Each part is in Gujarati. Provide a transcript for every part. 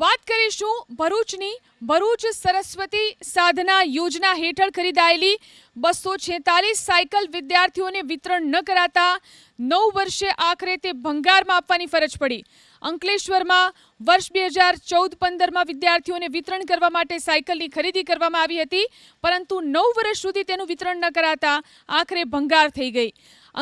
વાત કરીશું ભરૂચની ભરૂચ સરસ્વતી સાધના યોજના હેઠળ ખરીદાયેલી બસો છેતાલીસ સાયકલ વિદ્યાર્થીઓને વિતરણ ન કરાતા નવ વર્ષે આખરે તે ભંગારમાં આપવાની ફરજ પડી. અંકલેશ્વરમાં વર્ષ બે હજાર ચૌદ પંદરમાં વિદ્યાર્થીઓને વિતરણ કરવા માટે સાયકલની ખરીદી કરવામાં આવી હતી, પરંતુ નવ વર્ષ સુધી તેનું વિતરણ ન કરાતા આખરે ભંગાર થઈ ગઈ.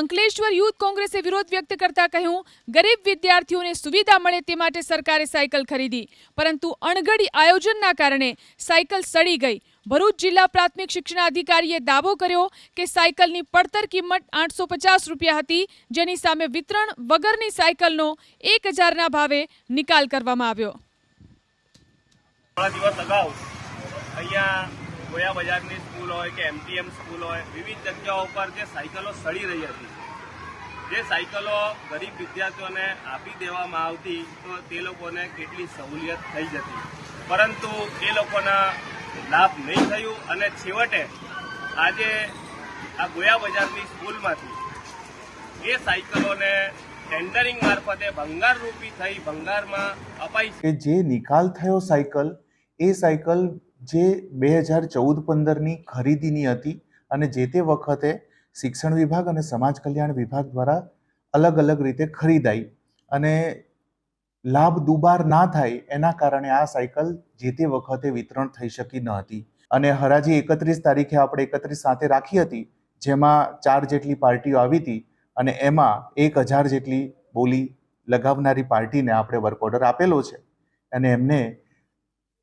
અંકલેશ્વર યુથ કોંગ્રેસે વિરોધ વ્યક્ત કરતા કહ્યું, ગરીબ વિદ્યાર્થીઓને સુવિધા મળે તે માટે સરકારે સાયકલ ખરીદી. પરંતુ અણઘડી આયોજનના કારણે સાયકલ સડી ગઈ. ભરૂચ જિલ્લા પ્રાથમિક શિક્ષણ અધિકારીએ દાવો કર્યો કે સાયકલની પડતર કિંમત આઠસો પચાસ રૂપિયા હતી, જેની સામે વિતરણ વગરની સાયકલનો એક હજારના ભાવે નિકાલ કરવામાં આવ્યો. અહીંયા ગોયા બજારની સ્કૂલ હોય કે એમટીએમ સ્કૂલ હોય, વિવિધ જગ્યાઓ પર જે સાયકલો સડી રહી હતી. જે સાયકલો ગરીબ વિદ્યાર્થીઓને આપી દેવામાં આવતી, તો તે લોકોને કેટલી સહુલિયત થઈ જતી. પરંતુ એ લોકોના લાભ નહીં થયું અને છેવટે આજે આ ગોયા બજારની સ્કૂલમાંથી એ સાયકલોને ટેન્ડરિંગ મારફતે ભંગાર રૂપી થઈ ભંગારમાં અપાઈ કે જે નિકાલ થયો સાયકલ, એ સાયકલ જે બે હજાર ચૌદ પંદરની ખરીદીની હતી અને જે તે વખતે શિક્ષણ વિભાગ અને સમાજ કલ્યાણ વિભાગ દ્વારા અલગ અલગ રીતે ખરીદાઈ અને લાભ દુબાર ના થાય એના કારણે આ સાયકલ જે તે વખતે વિતરણ થઈ શકી ન હતી. અને હરાજી એકત્રીસ તારીખે આપણે એકત્રીસ સાથે રાખી હતી, જેમાં ચાર જેટલી પાર્ટીઓ આવી હતી અને એમાં એક હજાર જેટલી બોલી લગાવનારી પાર્ટીને આપણે વર્ક ઓર્ડર આપેલો છે. અને એમને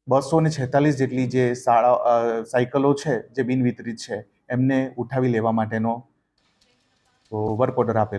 બસો ને છેતાલીસ જેટલી જે શાળા સાયકલો છે, જે બિન વિતરિત છે, એમને ઉઠાવી લેવા માટેનો વર્ક ઓર્ડર આપેલો